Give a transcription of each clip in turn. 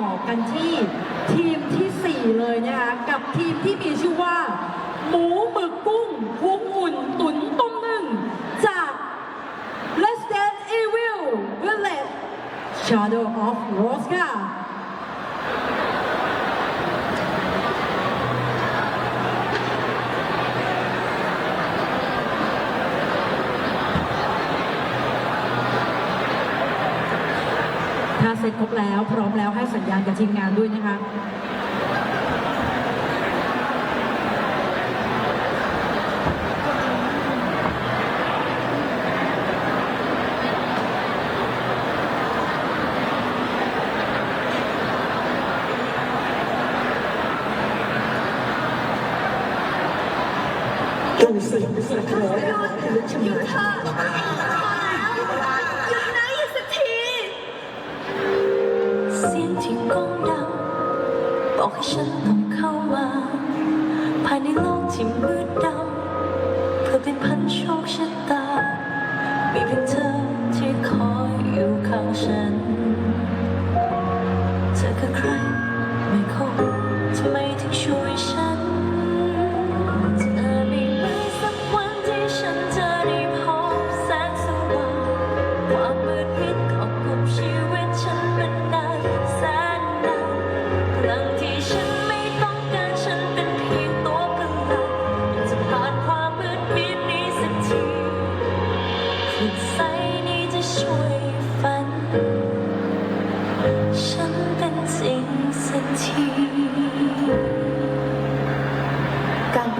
ต่อกันที่ทีมที่ 4 เลยนะคะกับทีมที่มีชื่อว่า หมูหมึกกุ้งหุ้งอุ่นตุ๋นต้มนึ่งจาก Resident Evil Village Shadow of Rose ค่ะ ถ้าเสร็จครบแล้ว พร้อมแล้วให้สัญญาณกับทีมงานด้วยนะคะหยุดเถอ ฉันต้องเข้ามา ภายในโลกที่มืดดำเพื่อเป็นพันโชคชะตา มีเพียงเธอที่คอยอยู่ข้างฉัน เธอคือใครไม่คงทำไมถึงช่วยฉัน เธอไม่มีสักวันที่ฉันจะได้พบแสงสว่างความมืดมิด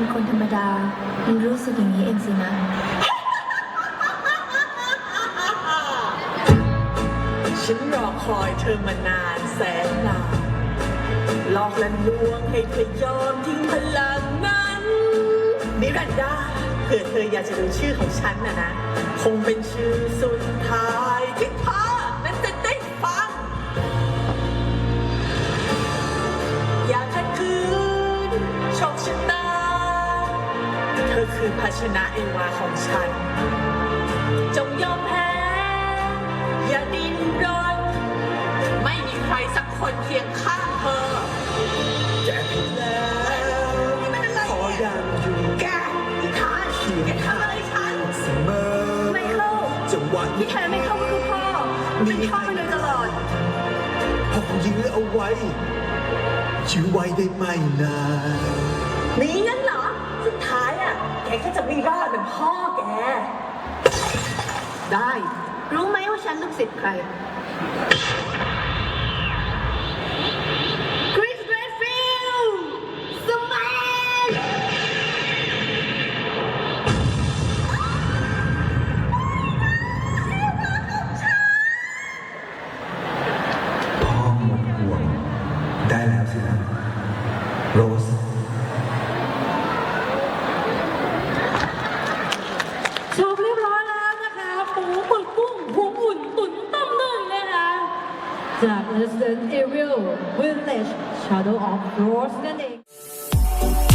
เป็นคนธรรมดามันรู้สึกอย่างนี้เองสินะ ฉันรอคอยเธอมานานแสนนานหลอกและลวงให้เธอยอมทิ้งพลังนั้นมิรันดาเผื่อเธออยากจะดูชื่อของฉันนะนะ คงเป็นชื่อสุดท้าย อคือภาชนะเอวาของฉัน จงยอมแพ้ อย่าดิ้นรน ไม่มีใครสักคนเคียงข้างเธอ แกผิดแล้วขอยังอยู่แกอีกท่าเคียงข้างฉันเสมอไม่เข้าจังหวะที่แท้ไม่เข้าก็คือพ่อเป็นพ่อมาโดยตลอดพ่อคงยื้อเอาไว้ยื้อไว้ได้ไม่นานมีงั้นเหรอสุดท้ายอะแกก็จะไม่รอดเป็นพ่อแก ได้ รู้ไหมว่าฉันลูกศิษย์ใครคริสเรดฟิลด์สมัยพ่อหมดห่วงได้แล้วสินะโรส That is the aerial village Shadow of Your Standing.